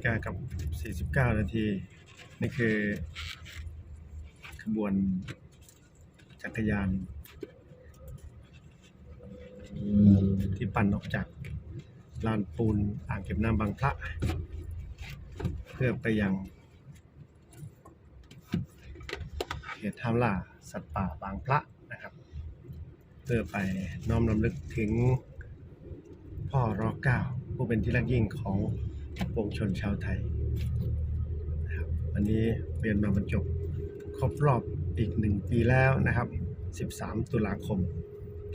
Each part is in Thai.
ฬิกากับ 49 นาที นี่คือ ขบวนจักรยาน ที่ปั่นออกจากลานปูนอ่างเก็บน้ำบางพระ เพื่อไปยังเขตท่ามล่าสัตว์ป่าบางพระนะครับ เพื่อไปน้อมรำลึกถึงพ่อรอเก้าผู้เป็นที่รักยิ่งของ ปวงชนชาวไทยนะครับวันนี้เรียนมาบรรจบครบรอบอีกหนึ่งปีแล้วนะครับ 13 ตุลาคม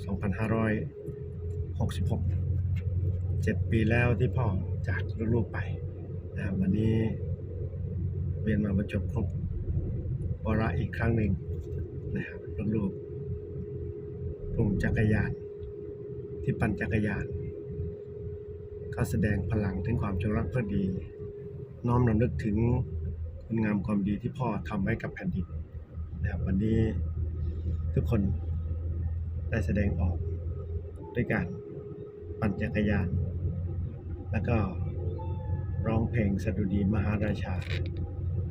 2566 7 ปีแล้วที่พ่อจากลูกๆไปนะครับวันนี้เรียนมาบรรจบครบวาระอีกครั้งหนึ่งนะครับลูกๆกลุ่มจักรยานที่ปั่นจักรยาน ก็แสดงพลังถึงความจงรักภักดี น้อมรำลึกถึงคุณงามความดีที่พ่อทำให้กับแผ่นดินนะครับวันนี้ทุกคนได้แสดงออกด้วยการปั่นจักรยาน แล้วก็ร้องเพลงสดุดีมหาราชา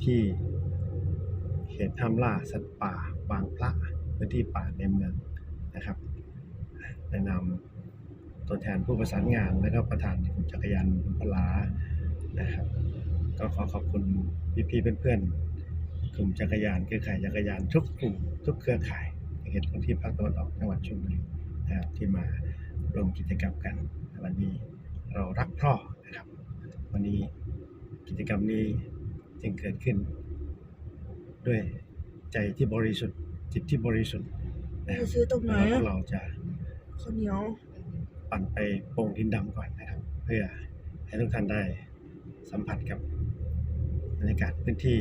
ที่เขตทำล่าสัตว์ป่าบางพระพื้นที่ป่าในเมืองนะครับในนาม ตัวแทนผู้ประสานงาน และก็ประธานกลุ่มจักรยานบุญพลานะครับ ก็ขอขอบคุณพี่ๆเพื่อนๆกลุ่มจักรยานเครือข่ายจักรยานทุกกลุ่มทุกเครือข่ายในเขตพื้นที่ภาคตะวันออกจังหวัดชลบุรีนะครับที่มาร่วมกิจกรรมกันในวันนี้เรารักพ่อนะครับ วันนี้กิจกรรมนี้จึงเกิดขึ้น ด้วยใจที่บริสุทธิ์จิตที่บริสุทธิ์นะคจะรับซื้อตรงไหนแล้วพวอะกเราจะข้าวเหนียว ปั่นไปโป่งดินดำก่อนนะครับ เพื่อให้ทุกท่านได้สัมผัสกับบรรยากาศพื้นที่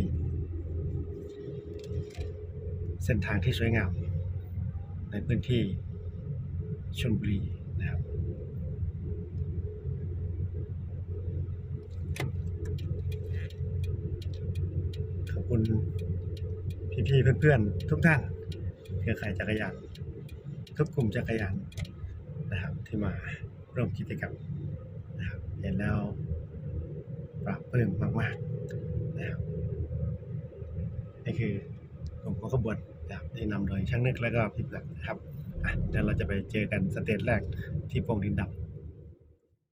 เส้นทางที่สวยงามในพื้นที่ชลบุรีนะครับขอบคุณพี่ๆเพื่อนๆทุกท่านเครือข่ายจักรยานทุกกลุ่มจักรยาน นะครับที่มาร่วมกิจกรรมนะครับเห็นแล้วปรับปลื้มมากๆนะครับนี่คือกลุ่มของขบวนนะครับที่นำโดยช่างนึกและก็พี่เปลือกนะครับเดี๋ยวเราจะไปเจอกันสเตจแรกที่โป่งดินด